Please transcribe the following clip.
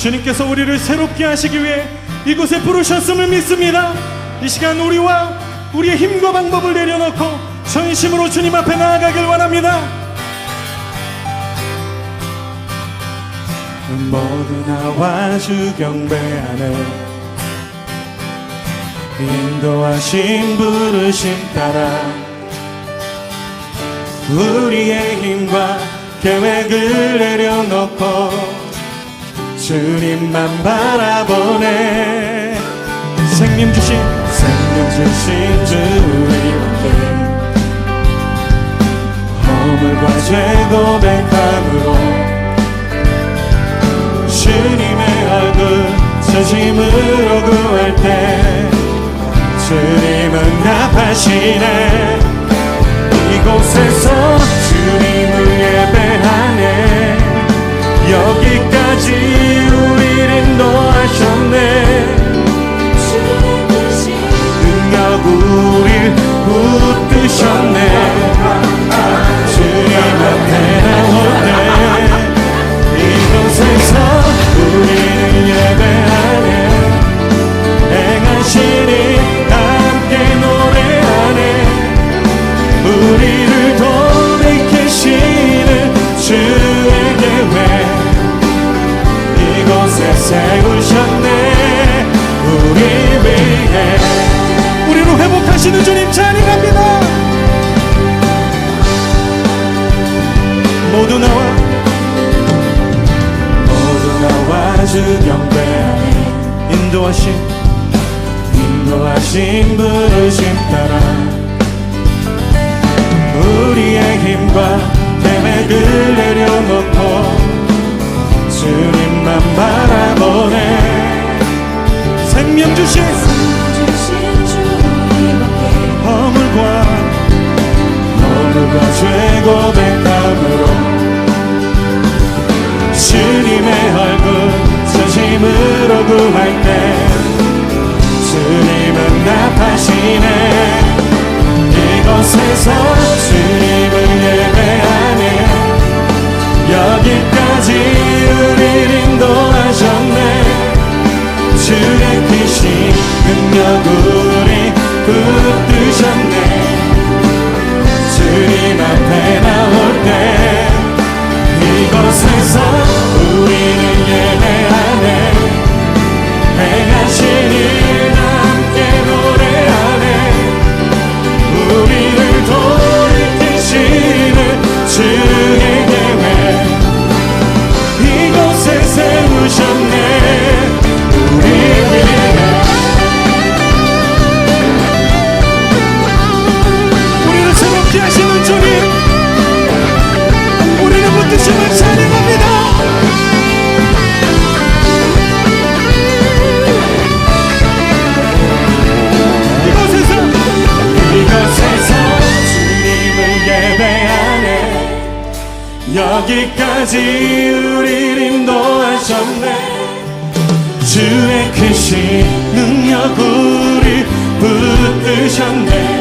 주님께서 우리를 새롭게 하시기 위해 이곳에 부르셨음을 믿습니다. 이 시간 우리와 우리의 힘과 방법을 내려놓고 전심으로 주님 앞에 나아가길 원합니다. 모두 나와 주 경배하네 인도하신 부르심 따라 우리의 힘과 계획을 내려놓고 주님만 바라보네. 생명 주신 생명 주신 주 우리 함께 허물과 죄 고백함으로 주님의 얼굴 진심으로 구할 때 주님은 답하시네. 이곳에서 주님을 예배하네. 여기까지 세우셨네. 우리 위해. 우리를 회복하시는 주님 찬양합니다. 모두 나와. 모두 나와 주 경배하네 인도하신 인도하신 부르심 따라 우리의 힘과 생명 주신 허물과 허물과 죄 고백함으로 주님의 얼굴 진심으로 구할 때 주님은 답하시네. 이곳에서 여기까지 우리를 인도하셨네. 주의 크신 능력 우리 붙드셨네